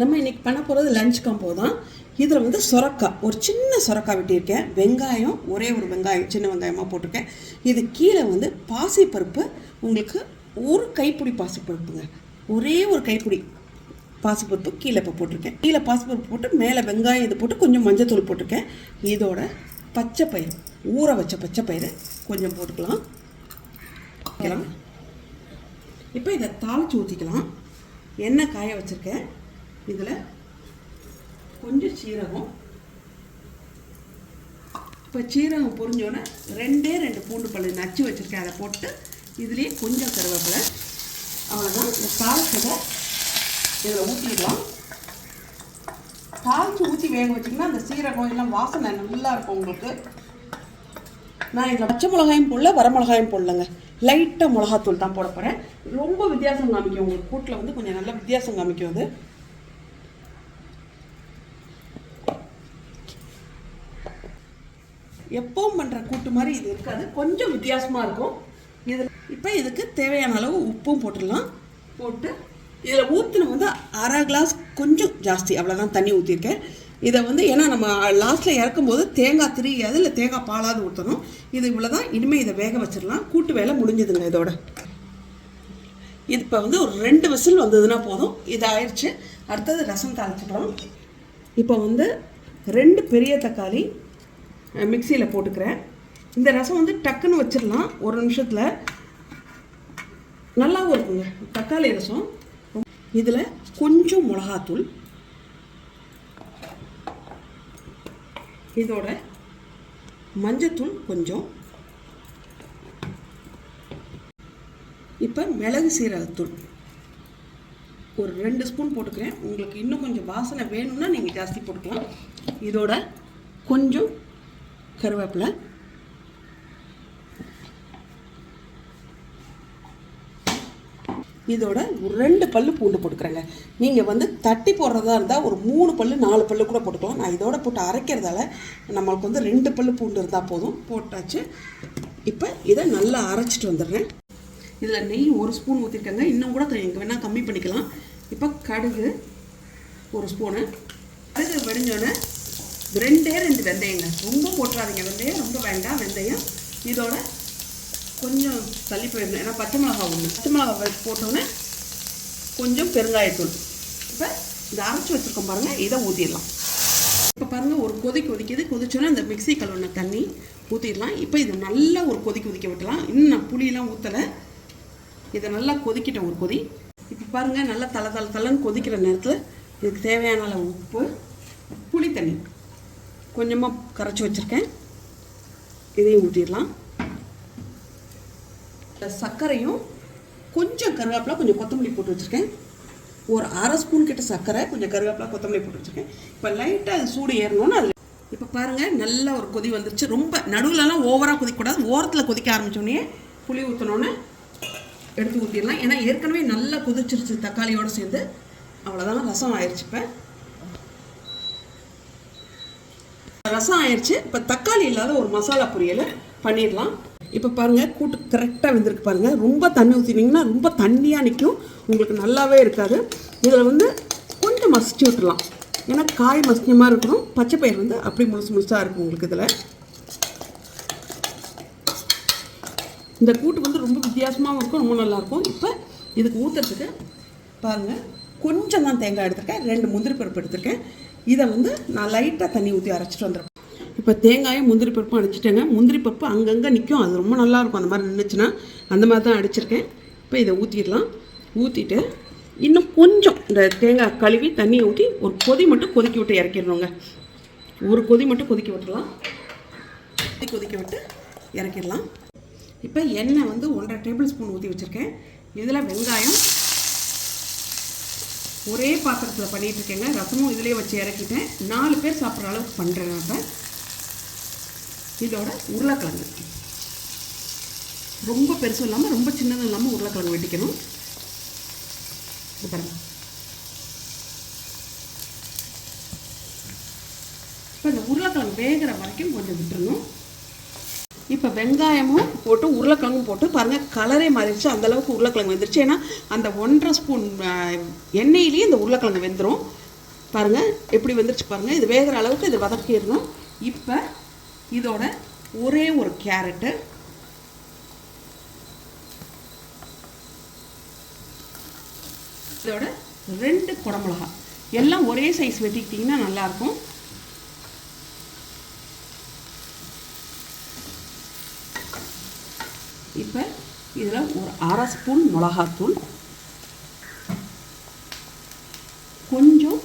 நம்ம இன்னைக்கு பண்ண போகிறது லஞ்ச் காம்போ தான். இதில் வந்து சொரக்காய். ஒரு சின்ன சொரக்காய் வெட்டியிருக்கேன். வெங்காயம் ஒரே ஒரு வெங்காயம் சின்ன வெங்காயமாக போட்டிருக்கேன். இது கீழே வந்து பாசிப்பருப்பு உங்களுக்கு ஒரு கைப்பிடி பாசிப்பருப்புங்க. ஒரே ஒரு கைப்பிடி பாசிப்பருப்பு கீழே இப்போ போட்டிருக்கேன். கீழே பாசிப்பருப்பு போட்டு மேலே வெங்காயம் இது போட்டு கொஞ்சம் மஞ்சத்தூள் போட்டிருக்கேன். இதோட பச்சை பயிர் ஊற வச்ச பச்சை பயிறு கொஞ்சம் போட்டுக்கலாம். இப்போ இதை தாளிச்சு ஊற்றிக்கலாம் எண்ணெய் காய வச்சுருக்கேன். இதில் கொஞ்சம் சீரகம். இப்போ சீரகம் பொரிஞ்சோன்னே ரெண்டே ரெண்டு பூண்டு பல்லு நச்சு வச்சுருக்கேன் அதை போட்டு இதுலேயே கொஞ்சம் கருவேப்பிலை. அவ்வளோதான் இந்த தாளிச்சதை இதில் ஊற்றிடலாம் தாளித்து ஊற்றி வேக வச்சிங்கன்னா அந்த சீரகம் எல்லாம் வாசனை நல்லா இருக்கும் உங்களுக்கு. நான் இதில் பச்சை மிளகாயும் போடல வரமிளகாயும் போடலங்க. லைட்டாக மிளகாத்தூள் தான் போட போகிறேன் ரொம்ப வித்தியாசம் காமிக்கும். உங்களுக்கு கூட்டில் வந்து கொஞ்சம் நல்லா வித்தியாசம் காமிக்கும் அது. எப்பவும் பண்ணுற கூட்டு மாதிரி இது இருக்காது. கொஞ்சம் வித்தியாசமாக இருக்கும். இதில் இப்போ இதுக்கு தேவையான அளவு உப்பும் போட்டுடலாம். போட்டு இதில் ஊற்றின வந்து அரை கிளாஸ் கொஞ்சம் ஜாஸ்தி. அவ்வளோதான் தண்ணி ஊற்றிருக்கேன் இதை வந்து ஏன்னா நம்ம லாஸ்ட்டில் இறக்கும்போது தேங்காய் திரியாது இல்லை தேங்காய் பாலாவது ஊற்றணும் இது இவ்வளோ தான் இனிமேல் இதை வேக வச்சிடலாம். கூட்டு வேலை முடிஞ்சதுங்க இதோட. இது இப்போ வந்து ஒரு ரெண்டு விசில் வந்ததுன்னா போதும். இது ஆயிடுச்சு அடுத்தது ரசம் தாளிச்சுக்கலாம். இப்போ வந்து ரெண்டு பெரிய தக்காளி மிக்சியில் போட்டுக்கிறேன். இந்த ரசம் வந்து டக்குன்னு வச்சிடலாம் ஒரு நிமிஷத்தில் நல்லாவும் இருக்குங்க. தக்காளி ரசம். இதில் கொஞ்சம் மிளகாத்தூள். இதோட மஞ்சத்தூள் கொஞ்சம். இப்போ மிளகு சீரகத்தூள் ஒரு ரெண்டு ஸ்பூன் போட்டுக்கிறேன். உங்களுக்கு இன்னும் கொஞ்சம் வாசனை வேணும்னா நீங்கள் ஜாஸ்தி போட்டுக்கலாம். இதோட கொஞ்சம் கருவேப்பிலை. இதோட ஒரு ரெண்டு பல்லு பூண்டு போட்டுக்கிறேங்க. நீங்கள் வந்து தட்டி போடுறதா இருந்தால் ஒரு மூணு பல்லு நாலு பல்லு கூட போட்டுக்கலாம். நான் இதோட போட்டு அரைக்கிறதால நம்மளுக்கு வந்து ரெண்டு பல்லு பூண்டு இருந்தால் போதும். போட்டாச்சு. இப்போ இதை நல்லா அரைச்சிட்டு வந்துடுறேன். இதில் நெய் ஒரு ஸ்பூன் ஊற்றிருக்கேங்க இன்னும் கூட எங்கே வேணால் கம்மி பண்ணிக்கலாம். இப்போ கடுகு ஒரு ஸ்பூனு. கடுகு வெடிஞ்சோடனே ரெண்டே ரெண்டு வெந்தயங்க ரொம்ப போட்டுறாதீங்க. வெந்தயம் ரொம்ப வேண்டாம். வெந்தயம் இதோட கொஞ்சம் தள்ளி போயிடணும். ஏன்னா பச்சை மிளகா ஒன்று பச்சை மிளகா போட்டோன்னே கொஞ்சம் பெருங்காயத்தூள். இப்போ இதை அரைச்சி வச்சுருக்கோம் பாருங்கள் இதை ஊற்றிடலாம் இப்போ பாருங்கள் ஒரு கொதி கொதிக்குது. கொதிச்சோன்னே இந்த மிக்ஸி கழுவின தண்ணி ஊற்றிடலாம் இப்போ இதை நல்லா ஒரு கொதி கொதிக்க விட்டலாம் இன்னும் நான் புளியெலாம் ஊற்றலை இதை நல்லா கொதிக்கிட்டேன் ஒரு கொதி. இப்போ பாருங்கள் நல்லா தலை தலை தலைன்னு கொதிக்கிற நேரத்தில் இதுக்கு தேவையான அளவு உப்பு புளி தண்ணி. கொஞ்சமாக கரைச்சி வச்சுருக்கேன். இதையும் ஊற்றிடலாம் சர்க்கரையும் கொஞ்சம் கருவேப்பிலை கொஞ்சம் கொத்தமல்லி போட்டு வச்சுருக்கேன். ஒரு அரை ஸ்பூன் கிட்ட சர்க்கரை கொஞ்சம் கருவேப்பிலை கொத்தமல்லி போட்டு வச்சுருக்கேன். இப்போ லைட்டாக அது சூடு ஏறணும்னு அதில் இப்போ பாருங்கள் நல்ல ஒரு கொதி வந்துருச்சு. ரொம்ப நடுவுலலாம் ஓவராக கொதிக்கக்கூடாது. ஓரத்தில் கொதிக்க ஆரம்பித்தோடனே புளி ஊற்றினோன்னே எடுத்து ஊற்றிடலாம் ஏன்னா ஏற்கனவே நல்லா கொதிச்சிருச்சு தக்காளியோடு சேர்ந்து. அவ்வளோதான் ரசம் ஆயிடுச்சு இப்போ. ரசம் ஆயிடுச்சு இப்போ தக்காளி இல்லாத ஒரு மசாலா பொரியல் பண்ணிடலாம். இப்போ பாருங்கள் கூட்டு கரெக்டாக வெந்திருக்கு பாருங்கள் ரொம்ப தண்ணி ஊற்றினீங்கன்னா ரொம்ப தண்ணியாக நிற்கும் உங்களுக்கு நல்லாவே இருக்காது. இதில் வந்து கொஞ்சம் மசிச்சு விட்டுலாம் ஏன்னா காய் மசிஞ்ச இருக்கணும். பச்சை பயிர் வந்து அப்படி முழுசு முழுசாக இருக்கும் உங்களுக்கு இதில். இந்த கூட்டு வந்து ரொம்ப வித்தியாசமாகவும் இருக்கும். ரொம்ப நல்லாயிருக்கும் இப்போ இதுக்கு ஊற்றுறதுக்கு பாருங்கள் கொஞ்சம் தான் தேங்காய் எடுத்திருக்கேன். ரெண்டு முந்திரி பருப்பு எடுத்திருக்கேன். இதை வந்து நான் லைட்டாக தண்ணி ஊற்றி அரைச்சிட்டு வந்துடுவேன் இப்போ தேங்காயும் முந்திரி பருப்பும் அடிச்சிட்டேங்க. முந்திரி பருப்பு அங்கங்கே நிற்கும் அது ரொம்ப நல்லாயிருக்கும் அந்த மாதிரி நின்றுச்சுன்னா அந்த மாதிரி தான் அடிச்சிருக்கேன். இப்போ இதை ஊற்றிடலாம் ஊற்றிட்டு இன்னும் கொஞ்சம் இந்த தேங்காய் கழுவி தண்ணியை ஊற்றி ஒரு கொதி மட்டும் கொதிக்க விட்டு இறக்கிடணுங்க. ஒரு கொதி மட்டும் கொதிக்க விட்டுலாம் கொதி கொதிக்க விட்டு இறக்கிடலாம். இப்போ எண்ணெய் வந்து ஒன்றரை டேபிள் ஸ்பூன் ஊற்றி வச்சுருக்கேன். இதில் வெங்காயம் ஒரே பாத்திரத்தில் பண்ணிகிட்டு இருக்கேங்க ரசமும் இதிலே வச்சு இறக்கிட்டேன். நாலு பேர் சாப்பிட்ற அளவுக்கு பண்ணுறேன் இதோட உருளைக்கிழங்கு. ரொம்ப பெருசும் இல்லாமல் ரொம்ப சின்னதும் இல்லாமல் உருளைக்கிழங்கு வெட்டிக்கணும். இது இப்போ இந்த உருளைக்கிழங்கு வேகிற வரைக்கும் கொஞ்சம் விட்டுறணும். இப்போ வெங்காயமும் போட்டு உருளைக்கிழங்கும் போட்டு பாருங்கள் கலரே மாறிடுச்சு. அந்தளவுக்கு உருளைக்கிழங்கு வெந்துருச்சு. ஏன்னா அந்த ஒன்றரை ஸ்பூன் எண்ணெயிலேயே இந்த உருளைக்கிழங்கு வெந்துடும் பாருங்கள் எப்படி வெந்துருச்சு பாருங்கள் இது வேகிற அளவுக்கு இது வதக்கிடணும். இப்போ இதோட ஒரே ஒரு கேரட்டு. இதோட ரெண்டு குடமிளகா எல்லாம் ஒரே சைஸ் வெட்டிக்கிட்டிங்கன்னா நல்லாயிருக்கும். இப்போ இதில் ஒரு அரை ஸ்பூன் மிளகாத்தூள் கொஞ்சம்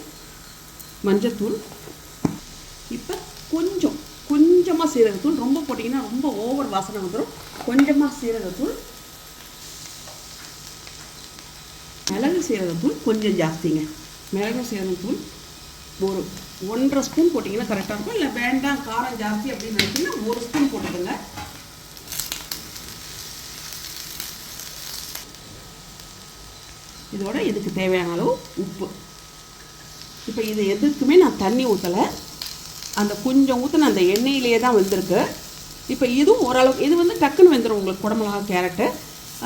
மஞ்சத்தூள். இப்போ கொஞ்சம் கொஞ்சமாக சீரகத்தூள் ரொம்ப போட்டிங்கன்னா ரொம்ப ஓவர் வாசனை வந்துடும் கொஞ்சமாக சீரகத்தூள் மிளகு சீரகத்தூள் கொஞ்சம் ஜாஸ்திங்க. மிளகு சீரகத்தூள் ஒரு ஒன்றரை ஸ்பூன் போட்டிங்கன்னா கரெக்டாக இருக்கும். இல்லை வேண்டாம் காரம் ஜாஸ்தி அப்படின்னு நினைச்சிங்கன்னா ஒரு ஸ்பூன் போட்டுக்கோங்க. இதோட இதுக்கு தேவையான அளவு உப்பு. இப்போ இது எதுக்குமே நான் தண்ணி ஊற்றலை அந்த கொஞ்சம் ஊற்றின அந்த எண்ணெயிலே தான் வந்திருக்கு. இப்போ இதுவும் ஓரளவுக்கு இது வந்து டக்குன்னு வெந்துடும் உங்களுக்கு குடமிளகா கேரட்டு.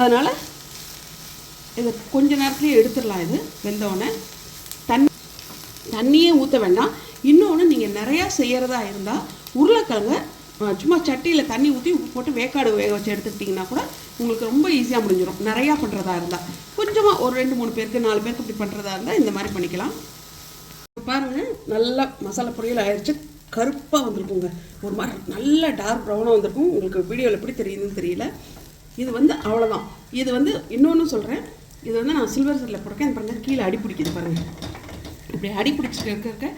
அதனால் இது கொஞ்ச நேரத்துலேயே எடுத்துடலாம் இது வெந்தோடனே. தண்ணி தண்ணியே ஊற்ற வேண்டாம். இன்னொன்று நீங்கள் நிறையா செய்கிறதா இருந்தால் உருளைக்கிழங்கு சும்மா சட்டியில் தண்ணி ஊற்றி உப்பு போட்டு வேக்காடு வேக வச்சு எடுத்துக்கிட்டிங்கன்னா கூட உங்களுக்கு ரொம்ப ஈஸியாக முடிஞ்சிடும் நிறையா பண்ணுறதா இருந்தால் கொஞ்சமாக ஒரு ரெண்டு மூணு பேருக்கு நாலு பேருக்கு இப்படி பண்ணுறதா இருந்தால் இந்த மாதிரி பண்ணிக்கலாம். பாருங்கள் நல்லா மசாலா பொரியல் ஆயிடுச்சு கருப்பாக வந்திருக்குங்க. ஒரு மாதிரி நல்ல டார்க் ப்ரௌனாக வந்திருக்கும். உங்களுக்கு வீடியோவில் எப்படி தெரியுதுன்னு தெரியல. இது வந்து அவ்வளோதான் இது வந்து இன்னொன்று சொல்கிறேன் இது வந்து நான் சில்வர் செல்லில் போட்டிருக்கேன். பாருங்கள் கீழே அடி பிடிக்குது பாருங்கள் இப்படி அடி பிடிச்சிட்டு இருக்க இருக்க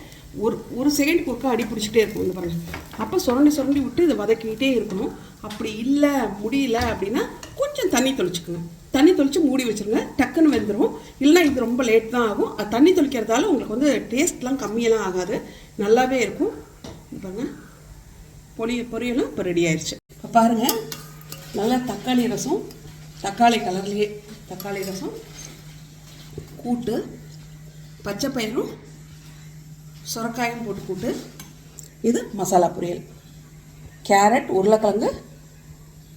ஒரு ஒரு செகண்ட் ஒருக்கா அடி பிடிச்சிட்டே இருக்கும் இந்த பாருங்க. அப்போ சுரண்டி சுரண்டி விட்டு இதை வதக்கிக்கிட்டே இருக்கணும். அப்படி இல்லை முடியல அப்படின்னா கொஞ்சம் தண்ணி தெளிச்சுக்கோங்க. தண்ணி தெளித்து மூடி வச்சிருங்க. டக்குன்னு வெந்துடும் இல்லைன்னா இது ரொம்ப லேட் தான் ஆகும். அது தண்ணி தெளிக்கிறதால உங்களுக்கு வந்து டேஸ்ட்லாம் கம்மியெல்லாம் ஆகாது. நல்லாவே இருக்கும். பாருங்க. பொரிய பொரியலும் இப்போ ரெடி ஆயிடுச்சு இப்போ பாருங்கள் நல்லா தக்காளி ரசம். தக்காளி கலர்லேயே தக்காளி ரசம். கூட்டு பச்சை பயிரும் சுரக்காயும் போட்டு கூட்டு இது மசாலா பொரியல். கேரட் உருளைக்கிழங்கு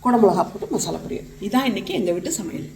குடமிளகா போட்டு மசாலா பொரியல். இதான் இன்றைக்கி எங்கள் வீட்டு சமையல்.